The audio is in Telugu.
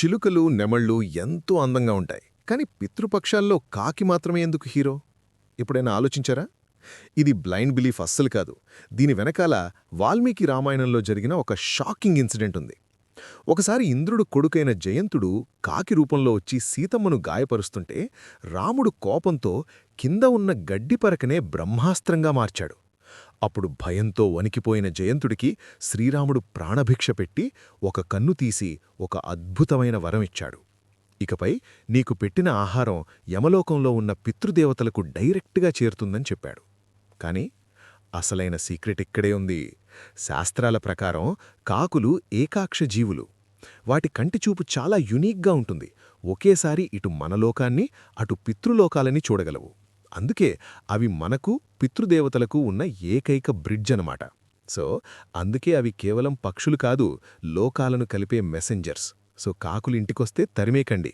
చిలుకలు నెమళ్ళు ఎంతో అందంగా ఉంటాయి. కానీ పితృపక్షాల్లో కాకి మాత్రమే ఎందుకు హీరో? ఎప్పుడైనా ఆలోచించారా? ఇది బ్లైండ్ బిలీఫ్ అస్సలు కాదు. దీని వెనకాల వాల్మీకి రామాయణంలో జరిగిన ఒక షాకింగ్ ఇన్సిడెంట్ ఉంది. ఒకసారి ఇంద్రుడు కొడుకైన జయంతుడు కాకి రూపంలో వచ్చి సీతమ్మను గాయపరుస్తుంటే రాముడు కోపంతో కింద ఉన్న గడ్డిపరకనే బ్రహ్మాస్త్రంగా మార్చాడు. అప్పుడు భయంతో వణికిపోయిన జయంతుడికి శ్రీరాముడు ప్రాణభిక్ష పెట్టి ఒక కన్ను తీసి ఒక అద్భుతమైన వరమిచ్చాడు ఇకపై నీకు పెట్టిన ఆహారం యమలోకంలో ఉన్న పితృదేవతలకు డైరెక్ట్గా చేరుతుందని చెప్పాడు. కాని అసలైన సీక్రెట్ ఇక్కడే ఉంది. శాస్త్రాల ప్రకారం కాకులు ఏకాక్ష జీవులు. వాటి కంటిచూపు చాలా యునీక్గా ఉంటుంది. ఒకేసారి ఇటు మనలోకాన్ని అటు పితృలోకాలని చూడగలవు. అందుకే అవి మనకు పితృదేవతలకు ఉన్న ఏకైక బ్రిడ్జ్ అనమాట సో అందుకే అవి కేవలం పక్షులు కాదు లోకాలను కలిపే మెసెంజర్స్ సో కాకులు ఇంటికొస్తే తరిమేకండి.